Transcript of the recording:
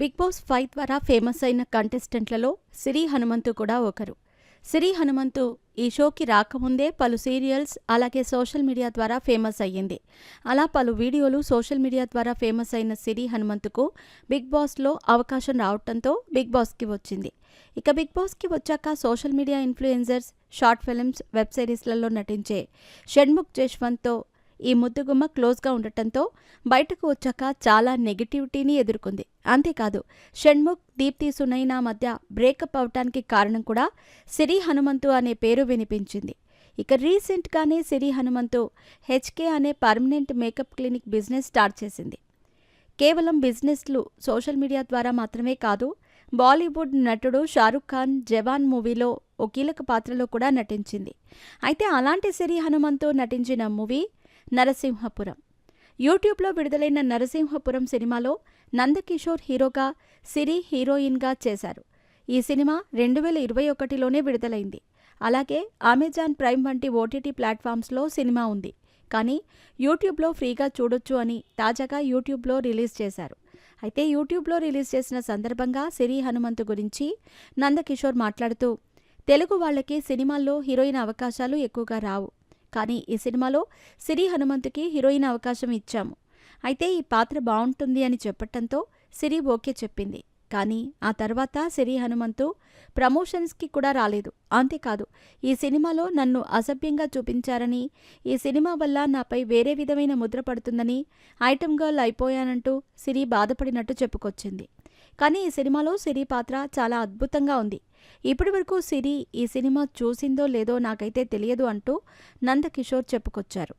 Big boss five ద్వారా famous అయిన కంటెస్టెంట్లలో సిరి హనుమంతు కూడా ఒకరు. సిరి హనుమంతు ఈ షోకి రాకముందే పలు సీరియల్స్ అలాగే సోషల్ మీడియా ద్వారా ఫేమస్ అయ్యింది. అలా పలు వీడియోలు సోషల్ మీడియా ద్వారా ఫేమస్ అయిన సిరి హనుమంతుకు బిగ్ బాస్లో అవకాశం రావడంతో బిగ్ బాస్కి వచ్చింది. ఇక బిగ్ బాస్కి వచ్చాక social media influencers short films web సిరీస్లలో నటించే షణ్ముఖ్ జశ్వంత్తో ఈ ముద్దుగుమ్మ క్లోజ్గా ఉండటంతో బయటకు వచ్చాక చాలా నెగిటివిటీని ఎదుర్కొంది. అంతేకాదు షణ్ముఖ్ దీప్తి సునైనా మధ్య బ్రేకప్ అవటానికి కారణం కూడా సిరి హనుమంతు అనే పేరు వినిపించింది. ఇక రీసెంట్గానే సిరి హనుమంతు హెచ్కే అనే permanent makeup clinic business start చేసింది. కేవలం బిజినెస్లు సోషల్ మీడియా ద్వారా మాత్రమే కాదు బాలీవుడ్ నటుడు షారుఖ్ ఖాన్ జవాన్ మూవీలో ఓ కీలక పాత్రలో కూడా నటించింది. అయితే అలాంటి సిరి హనుమంతు నటించిన మూవీ నరసింహపురం. యూట్యూబ్లో విడుదలైన నరసింహపురం సినిమాలో నందకిషోర్ హీరోగా సిరి హీరోయిన్గా చేశారు. ఈ సినిమా రెండు వేల ఇరవై ఒకటిలోనే విడుదలైంది. అలాగే అమెజాన్ ప్రైమ్ వంటి ఓటీటీ ప్లాట్ఫామ్స్లో సినిమా ఉంది. కానీ యూట్యూబ్లో ఫ్రీగా చూడొచ్చు అని తాజాగా యూట్యూబ్లో రిలీజ్ చేశారు. అయితే యూట్యూబ్లో రిలీజ్ చేసిన సందర్భంగా సిరి హనుమంతు గురించి నందకిషోర్ మాట్లాడుతూ తెలుగు వాళ్ళకి సినిమాల్లో హీరోయిన్ అవకాశాలు ఎక్కువగా రావు. కానీ ఈ సినిమాలో సిరి హనుమంతుకి హీరోయిన్ అవకాశం ఇచ్చాము. అయితే ఈ పాత్ర బాగుంటుంది అని చెప్పటంతో సిరి ఓకే చెప్పింది. కానీ ఆ తర్వాత సిరి హనుమంతు ప్రమోషన్స్కి కూడా రాలేదు. అంతేకాదు ఈ సినిమాలో నన్ను అసభ్యంగా చూపించారని ఈ సినిమా వల్ల నాపై వేరే విధమైన ముద్ర పడుతుందని ఐటమ్ గర్ల్ అయిపోయానంటూ సిరి బాధపడినట్టు చెప్పుకొచ్చింది. కానీ ఈ సినిమాలో సిరి పాత్ర చాలా అద్భుతంగా ఉంది. ఇప్పటి వరకు సిరి ఈ సినిమా చూసిందో లేదో నాకైతే తెలియదు అంటూ నందకిషోర్ చెప్పుకొచ్చారు.